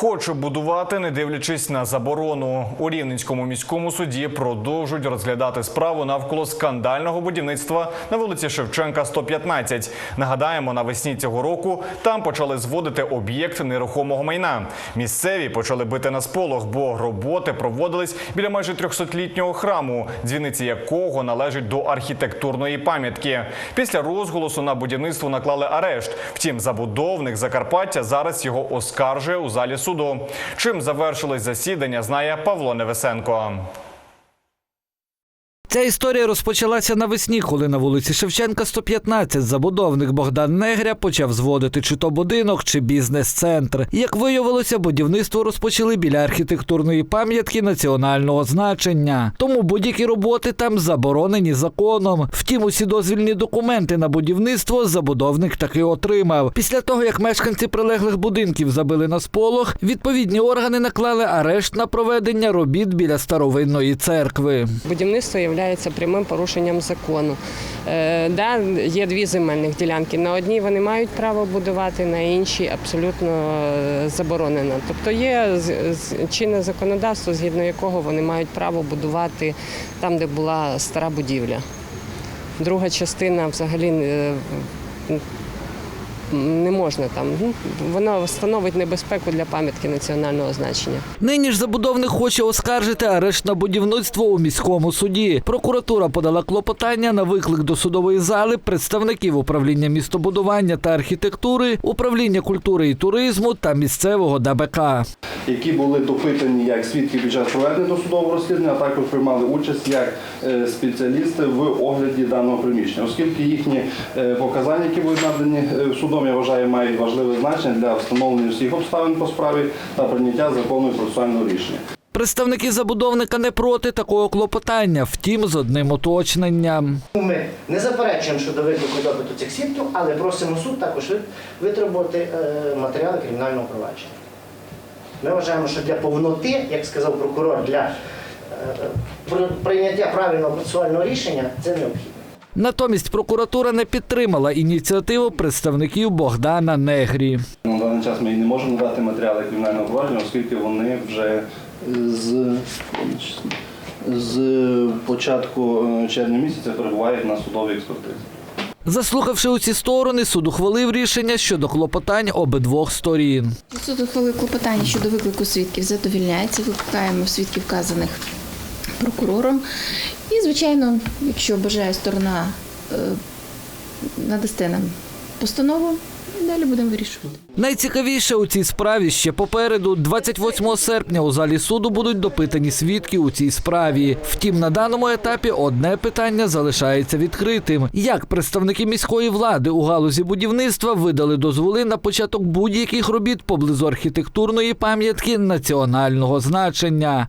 Хочу будувати, не дивлячись на заборону. У Рівненському міському суді продовжують розглядати справу навколо скандального будівництва на вулиці Шевченка, 115. Нагадаємо, навесні цього року там почали зводити об'єкт нерухомого майна. Місцеві почали бити на сполох, бо роботи проводились біля майже 300-літнього храму, дзвіниці якого належить до архітектурної пам'ятки. Після розголосу на будівництво наклали арешт. Втім, забудовник Закарпаття зараз його оскаржує у залі суду. Чим завершилось засідання, знає Павло Невесенко. Ця історія розпочалася навесні, коли на вулиці Шевченка 115 забудовник Богдан Негря почав зводити чи то будинок, чи бізнес-центр. Як виявилося, будівництво розпочали біля архітектурної пам'ятки національного значення. Тому будь-які роботи там заборонені законом. Втім, усі дозвільні документи на будівництво забудовник таки отримав. Після того, як мешканці прилеглих будинків забили на сполох, відповідні органи наклали арешт на проведення робіт біля старовинної церкви. Будівництво є прямим порушенням закону. Е, да, є дві земельних ділянки. На одній вони мають право будувати, на іншій абсолютно е, заборонено. Тобто є чинне законодавство, згідно якого вони мають право будувати там, де була стара будівля. Друга частина взагалі е, не можна там. Ну, Воно становить небезпеку для пам'ятки національного значення. Нині ж забудовник хоче оскаржити арешт на будівництво у міському суді. Прокуратура подала клопотання на виклик до судової зали представників управління містобудування та архітектури, управління культури і туризму та місцевого ДБК. які були допитані як свідки під час проведення досудового розслідування, а також приймали участь як е, спеціалісти в огляді даного приміщення, оскільки їхні е, показання, які будуть надані е, судом, я вважаю, мають важливе значення для встановлення всіх обставин по справі та прийняття законного процесуального рішення. Представники забудовника не проти такого клопотання, втім з одним уточненням. Ми не заперечуємо щодо виклику і допиту цих свідків, але просимо суд також ви- витребувати е, матеріали кримінального провадження. Ми вважаємо, що для повноти, як сказав прокурор, для е, прийняття правильного процесуального рішення це необхідно. Натомість прокуратура не підтримала ініціативу представників Богдана Негрі. На даний час ми не можемо надати матеріали кримінального провадження, оскільки вони вже з, з початку е, червня місяця перебувають на судовій експертизі. Заслухавши усі сторони, суд ухвалив рішення щодо клопотань обидвох сторін. Суд ухвалив клопотання щодо виклику свідків задовільняється. Викликаємо свідків вказаних прокурором. І, звичайно, якщо бажає сторона е, надасте нам постанову, і далі будемо вирішувати. Найцікавіше у цій справі ще попереду. 28 серпня у залі суду будуть допитані свідки у цій справі. Втім, на даному етапі одне питання залишається відкритим: як представники міської влади у галузі будівництва видали дозволи на початок будь-яких робіт поблизу архітектурної пам'ятки національного значення.